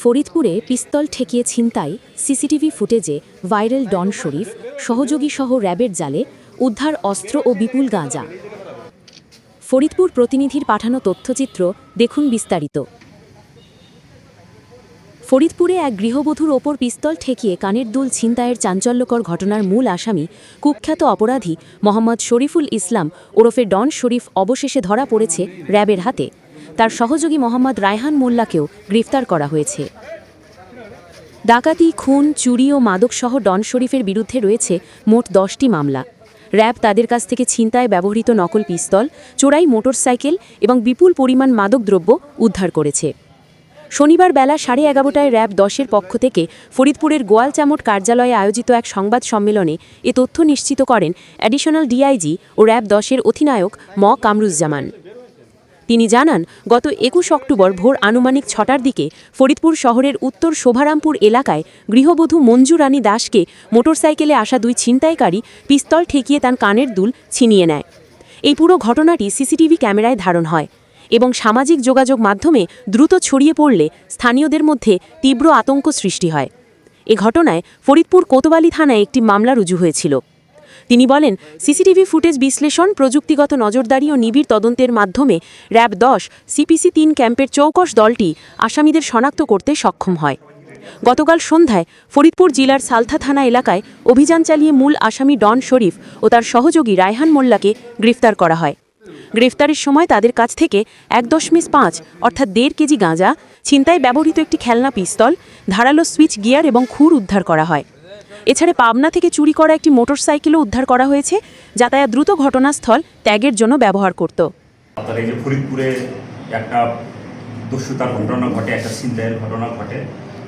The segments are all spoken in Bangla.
ফরিদপুরে পিস্তল ঠেকিয়ে ছিনতাই, সিসিটিভি ফুটেজে ভাইরাল ডন শরীফ, সহযোগী সহ র্যাবের জালে, উদ্ধার অস্ত্র ও বিপুল গাঁজা। ফরিদপুর প্রতিনিধির পাঠানো তথ্যচিত্র দেখুন বিস্তারিত। ফরিদপুরে এক গৃহবধূর ওপর পিস্তল ঠেকিয়ে কানের দুল ছিনতাইয়ের চাঞ্চল্যকর ঘটনার মূল আসামি কুখ্যাত অপরাধী মোহাম্মদ শরীফুল ইসলাম ওরফে ডন শরীফ অবশেষে ধরা পড়েছে র্যাবের হাতে। তার সহযোগী মোহাম্মদ রায়হান মোল্লাকেও গ্রেফতার করা হয়েছে। ডাকাতি, খুন, চুরি ও মাদকসহ ডন শরীফের বিরুদ্ধে রয়েছে মোট দশটি মামলা। র্যাব তাদের কাছ থেকে ছিনতায় ব্যবহৃত নকল পিস্তল, চোরাই মোটরসাইকেল এবং বিপুল পরিমাণ মাদকদ্রব্য উদ্ধার করেছে। শনিবার বেলা সাড়ে এগারোটায় র্যাব দশের পক্ষ থেকে ফরিদপুরের গোয়ালচামট কার্যালয়ে আয়োজিত এক সংবাদ সম্মেলনে এ তথ্য নিশ্চিত করেন অ্যাডিশনাল ডিআইজি ও র্যাব দশের অধিনায়ক ম. কামরুজ্জামান। তিনি জানান, গত একুশ অক্টোবর ভোর আনুমানিক ছটার দিকে ফরিদপুর শহরের উত্তর শোভারামপুর এলাকায় গৃহবধূ মঞ্জু রানী দাসকে মোটরসাইকেলে আসা দুই ছিনতাইকারী পিস্তল ঠেকিয়ে তার কানের দুল ছিনিয়ে নেয়। এই পুরো ঘটনাটি সিসিটিভি ক্যামেরায় ধারণ হয় এবং সামাজিক যোগাযোগ মাধ্যমে দ্রুত ছড়িয়ে পড়লে স্থানীয়দের মধ্যে তীব্র আতঙ্ক সৃষ্টি হয়। এ ঘটনায় ফরিদপুর কোতোয়ালি থানায় একটি মামলা রুজু হয়েছিল। তিনি বলেন, সিসিটিভি ফুটেজ বিশ্লেষণ, প্রযুক্তিগত নজরদারি ও নিবিড় তদন্তের মাধ্যমে র্যাব দশ, সিপিসি তিন ক্যাম্পের চৌকশ দলটি আসামিদের শনাক্ত করতে সক্ষম হয়। গতকাল সন্ধ্যায় ফরিদপুর জেলার সালথা থানা এলাকায় অভিযান চালিয়ে মূল আসামি ডন শরীফ ও তার সহযোগী রায়হান মোল্লাকে গ্রেফতার করা হয়। গ্রেফতারের সময় তাদের কাছ থেকে এক দশমিক পাঁচ, অর্থাৎ দেড় কেজি গাঁজা ছিনতায় ব্যবহৃত একটি খেলনা পিস্তল, ধারালো সুইচ গিয়ার এবং খুর উদ্ধার করা হয়। এছাড়া পাবনা থেকে চুরি করা একটি মোটরসাইকেলও উদ্ধার করা হয়েছে, যাতায়াত দ্রুত ঘটনাস্থল ত্যাগের জন্য ব্যবহার করত। ফরিদপুরে একটা দস্যুতার ঘটনা ঘটে, একটা ছিনতাইয়ের ঘটনা ঘটে,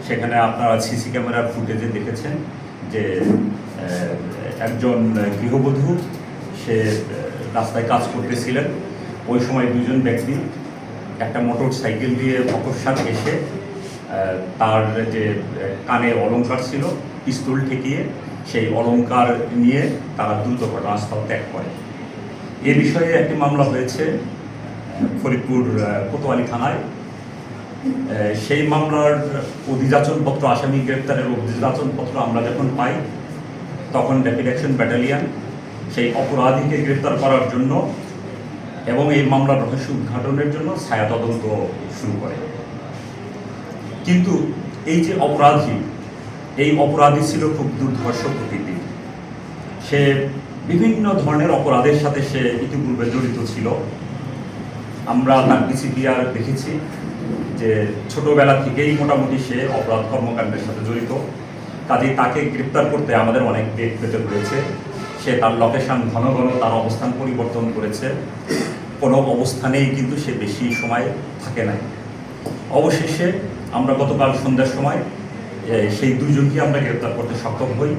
সেখানে আপনারা সিসি ক্যামেরার ফুটেজে দেখেছেন যে একজন গৃহবধূ, সে রাস্তায় কাজ করতেছিলেন। ওই সময় দুজন ব্যক্তি একটা মোটর সাইকেল দিয়ে অকস্মাৎ এসে তার যে কানে অলংকার ছিল পিস্তল ঠেকিয়ে সেই অলংকার নিয়ে তারা দ্রুত ঘটনাস্থল ত্যাগ করে। এ বিষয়ে একটি মামলা হয়েছে ফরিদপুর কোতোয়ালি থানায়। সেই মামলার অধিযাচনপত্র, আসামি গ্রেপ্তারের অধিযাচনপত্র আমরা যখন পাই, তখন র্যাপিড অ্যাকশন ব্যাটালিয়ান সেই অপরাধীকে গ্রেপ্তার করার জন্য এবং এই মামলার রহস্য উদ্ঘাটনের জন্য ছায়া তদন্ত শুরু করে। কিন্তু এই যে অপরাধী এই অপরাধী ছিল খুব দুর্ধর্ষ প্রকৃতির। সে বিভিন্ন ধরনের অপরাধের সাথে সে ইতিপূর্বে জড়িত ছিল। আমরা তার ডিসিপিআর দেখেছি যে ছোটবেলা থেকেই মোটামুটি সে অপরাধ কর্মকাণ্ডের সাথে জড়িত। কাজেই তাকে গ্রেপ্তার করতে আমাদের অনেক বেগ পেতে হয়েছে। সে তার লোকেশন, ঘন ঘন তার অবস্থান পরিবর্তন করেছে। কোনো অবস্থানেই কিন্তু সে বেশি সময় থাকে নাই। অবশেষে আমরা গতকাল সন্ধ্যার সময় সেই দুইজনকে আমরা গ্রেপ্তার করতে সক্ষম হই।